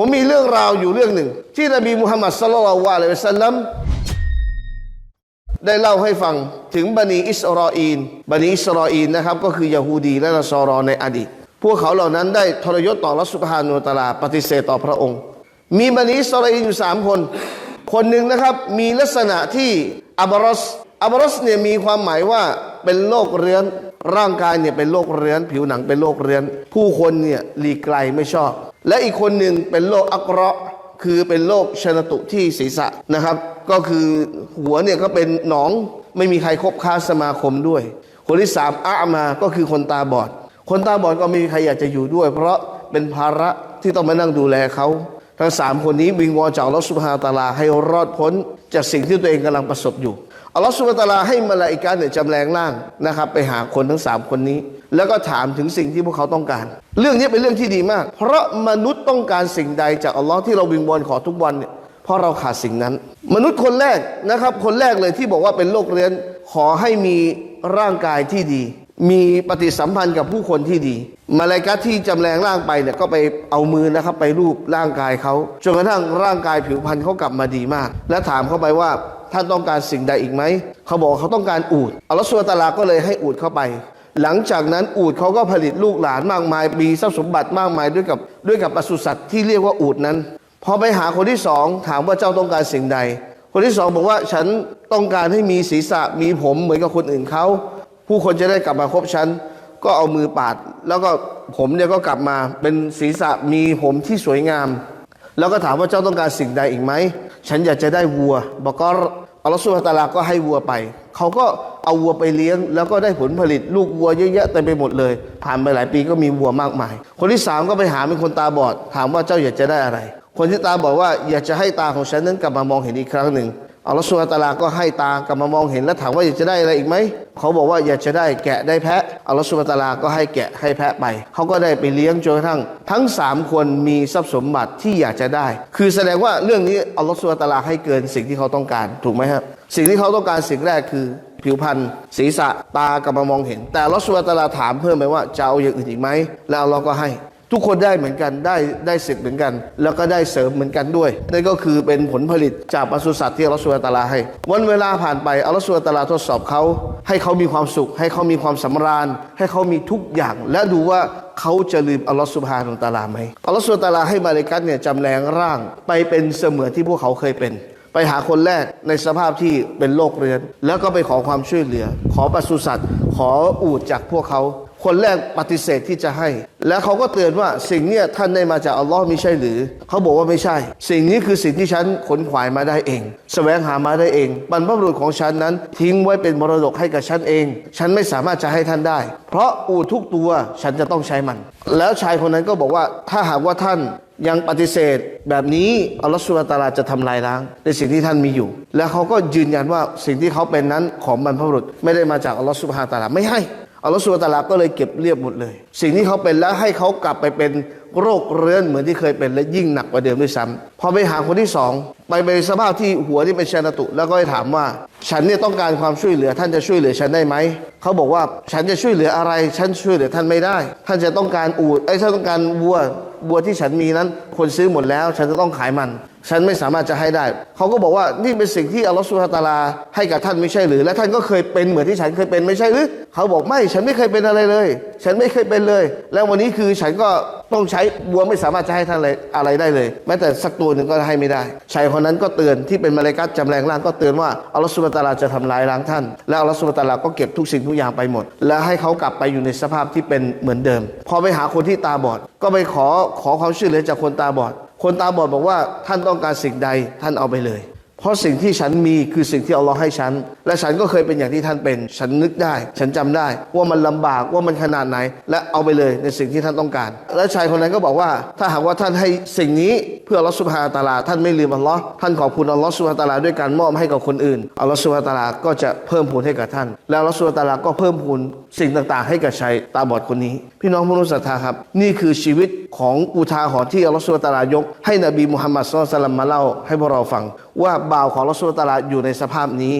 ผมมีเรื่องราวอยู่เรื่องหนึ่ง ที่นบีมุฮัมมัดสลลัลลอฮุอะลัยฮิสัลลัมได้เล่าให้ฟังถึงบันิอิสราอีนบันิอิสราอีนนะครับ ก็คือยาฮูดีและนสอรอในอดีต พวกเขาเหล่านั้นได้ทรยศต่อรัสุบฮานุตาลา ปฏิเสธต่อพระองค์ มีบันิอิสราอีนอยู่สามคน คนหนึ่งนะครับมีลักษณะที่อับรอสอับรอสเนี่ยมีความหมายว่าเป็นโรคเรื้อน ร่างกายเนี่ยเป็นโรคเรื้อน ผิวหนังเป็นโรคเรื้อน ผู้คนเนี่ยหลีกไกลไม่ชอบ และอีกคนหนึ่งเป็นโรคอักเราะคือเป็นโรคชนตุที่ศีรษะนะครับ ก็คือหัวเนี่ยก็เป็นหนองไม่มีใครคบค้าสมาคมด้วย คนที่สามอามาก็คือคนตาบอด คนตาบอดก็ไม่มีใครอยากจะอยู่ด้วย เพราะเป็นภาระที่ต้องมานั่งดูแลเขาทั้งสามคนนี้วิงวอนจากอัลอสุบฮานตาลาให้รอดพ้นจากสิ่งที่ตัวเองกำลังประสบอยู่ อัลลอฮฺสุบะตาลาให้มาลาอิกาเนี่ยจำแรงร่างนะครับ ไปหาคนทั้งสามคนนี้ แล้วก็ถามถึงสิ่งที่พวกเขาต้องการ เรื่องนี้เป็นเรื่องที่ดีมาก เพราะมนุษย์ต้องการสิ่งใดจากอัลลอฮ์ที่เราวิงวอนขอทุกวันเนี่ยเพราะเราขาดสิ่งนั้น มนุษย์คนแรกนะครับ คนแรกเลยที่บอกว่าเป็นโรคเรื้อนขอให้มีร่างกายที่ดี มีปฏิสัมพันธ์กับผู้คนที่ดี มาลายกัตที่จำแรงร่างไปเนี่ยก็ไปเอามือนะครับไปรูปร่างกายเขาจนกระทั่งร่างกายผิวพรรณเขากลับมาดีมาก และถามเข้าไปว่า ท่านต้องการสิ่งใดอีกไหม เขาบอกเขาต้องการอูดอัลลอฮฺสุลตาลาก็เลยให้อูดเข้าไป หลังจากนั้นอูดเขาก็ผลิตลูกหลานมากมาย มีทรัพย์สมบัติมากมายด้วยกับด้วยกับปศุสัตว์ที่เรียกว่าอูดนั้น พอไปหาคนที่สองถามว่าเจ้าต้องการสิ่งใด คนที่สองบอกว่าฉันต้องการให้มีศีรษะมีผมเหมือนกับคนอื่นเขา ผู้คนจะได้กลับมาคบฉัน ก็เอามือปาด แล้วก็ผมเนี่ยก็กลับมาเป็นศีรษะมีผมที่สวยงาม แล้วก็ถามว่าเจ้าต้องการสิ่งใดอีกไหม ฉันอยากจะได้วัวบอกก็อัลลอฮฺสุบฮฺตะอาลาก็ให้วัวไป เขาก็เอาวัวไปเลี้ยง แล้วก็ได้ผลผลิตลูกวัวเยอะแยะเต็มไปหมดเลย ผ่านไปหลายปีก็มีวัวมากมาย คนที่สามก็ไปหาเป็นคนตาบอด ถามว่าเจ้าอยากจะได้อะไร คนที่ตาบอกว่าอยากจะให้ตาของฉันนั้นกลับมามองเห็นอีกครั้งหนึ่ง อัลลอฮฺสุบฮานะฮูวะตาลาก็ให้ตากลับมามองเห็นแล้วถามว่าอยากจะได้อะไรอีกไหมเขาบอกว่าอยากจะได้แกะได้แพะอัลลอฮฺสุบฮานะฮูวะตาลาก็ให้แกะให้แพะไป เขาก็ได้ไปเลี้ยงจนกระทั่ง ทั้งสามคนมีทรัพย์สมบัติที่อยากจะได้ คือแสดงว่าเรื่องนี้อัลลอฮฺสุบฮานะฮูวะตาลาให้เกินสิ่งที่เขาต้องการถูกไหมครับสิ่งที่เขาต้องการสิ่งแรกคือผิวพรรณศีรษะตากลับมามองเห็น แต่อัลลอฮฺสุบฮานะฮูวะตาลาถามเพิ่มไปว่าจะเอาอย่างอื่นอีกไหมแล้วอัลลอฮ์ก็ให้ ทุกคนได้เหมือนกันได้ได้สิทธิ์เหมือนกัน แล้วก็ได้เสริมเหมือนกันด้วยนั่นก็คือเป็นผลผลิตจากปศุสัตว์ที่อัลลอฮฺสุบฮานะฮูวะตะอาลาให้ วันเวลาผ่านไปอัลลอฮฺสุบฮานะฮูวะตะอาลาทดสอบเขา ให้เขามีความสุข ให้เขามีความสำราญ ให้เขามีทุกอย่าง และดูว่าเขาจะลืมอัลลอฮฺสุบฮานะฮูวะตาลาไหมอัลลอฮฺสุบฮานะฮูวะตะอาลาให้มาเลกัตเนี่ยจำแรงร่างไปเป็นเสมือนที่พวกเขาเคยเป็นไปหาคนแรกในสภาพที่เป็นโรคเรื้อน แล้วก็ไปขอความช่วยเหลือ ขอปศุสัตว์ ขออูดจากพวกเขา คนแรกปฏิเสธที่จะให้ แล้วเขาก็เตือนว่าสิ่งเนี้ยท่านได้มาจากอัลลอฮ์ไม่ใช่หรือ เขาบอกว่าไม่ใช่ สิ่งนี้คือสิ่งที่ฉันขนขวายมาได้เองแสวงหามาได้เอง บรรพบุรุษของฉันนั้น ทิ้งไว้เป็นมรดกให้กับฉันเอง ฉันไม่สามารถจะให้ท่านได้ เพราะอูทุกตัวฉันจะต้องใช้มัน แล้วชายคนนั้นก็บอกว่าถ้าหากว่าท่านยังปฏิเสธแบบนี้อัลลอฮฺสุลตาราจะทำลายล้าง ในสิ่งที่ท่านมีอยู่ แล้วเขาก็ยืนยันว่าสิ่งที่เขาเป็นนั้นของบรรพบุรุษไม่ได้มาจากอัลลอฮฺสุบฮานตาลาไม่ให้ อัลลอฮฺสุลตาราก็เลยเก็บเรียบหมดเลย สิ่งที่เขาเป็นแล้วให้เขากลับไปเป็นโรคเรื้อนเหมือนที่เคยเป็นและยิ่งหนักกว่าเดิมด้วยซ้ำพอไปหาคนที่สองไปในสภาพที่หัวที่เป็นชนตุ แล้วก็ไปถามว่า ฉันเนี่ยต้องการความช่วยเหลือท่านจะช่วยเหลือฉันได้ไหมเขาบอกว่าฉันจะช่วยเหลืออะไร ฉันช่วยเหลือท่านไม่ได้ ท่านจะต้องการอูดไอ้ท่านต้องการวัวบัวที่ฉันมีนั้น คนซื้อหมดแล้ว ฉันจะต้องขายมัน ฉันไม่สามารถจะให้ได้ เขาก็บอกว่านี่เป็นสิ่งที่อัลลอฮฺสุลตาราให้กับท่านไม่ใช่หรือ และท่านก็เคยเป็นเหมือนที่ฉันเคยเป็นไม่ใช่หรือ เขาบอกไม่ฉันไม่เคยเป็นอะไรเลย ฉันไม่เคยเป็นเลย แล้ววันนี้คือฉันก็ต้องใช้บัวไม่สามารถจะให้ท่านอะไรอะไรได้เลย แม้แต่สักตัวหนึ่งก็ให้ไม่ได้ชายคนนั้นก็เตือนที่เป็นมาเลกัตจำแรงร่างก็เตือนว่าอัลลอฮฺสุลตาราจะทำลายล้างท่าน แล้วอัลลอฮฺสุลตาราก็เก็บทุกสิ่งทุกอย่างไปหมด และให้เขากลับไปอยู่ในสภาพที่เป็นเหมือนเดิม พอไปหาคนที่ตาบอด ก็ไปขอขอความช่วยเหลือจากคนตาบอด คนตาบอดบอกว่าท่านต้องการสิ่งใดท่านเอาไปเลย เพราะสิ่งที่ฉันมีคือสิ่งที่อัลลอฮ์ให้ฉัน และฉันก็เคยเป็นอย่างที่ท่านเป็น ฉันนึกได้ ฉันจำได้ ว่ามันลำบากว่ามันขนาดไหน และเอาไปเลยในสิ่งที่ท่านต้องการ และชายคนนั้นก็บอกว่า ถ้าหากว่าท่านให้สิ่งนี้เพื่ออัลลอฮ์สุบฮาตาลา ท่านไม่ลืมอัลลอฮ์ท่านขอบคุณอัลลอฮ์สุบฮาตาลาด้วยการมอบให้กับคนอื่นอัลลอฮ์สุบฮาตาลาก็จะเพิ่มพูนให้กับท่าน แล้วอัลลอฮ์สุบฮาตาลาก็เพิ่มพูนสิ่งต่างๆ ให้กับชายตาบอดคนนี้ พี่น้องผู้รู้ศรัทธาครับ นี่คือชีวิตของอุทาหรณ์ที่อัลลอฮฺสุลตาลายก ให้นบีมุฮัมมัดสุลตัลลัมมาเล่าให้พวกเราฟัง ว่าบ่าวของอัลอสุลตาลาอยู่ในสภาพนี้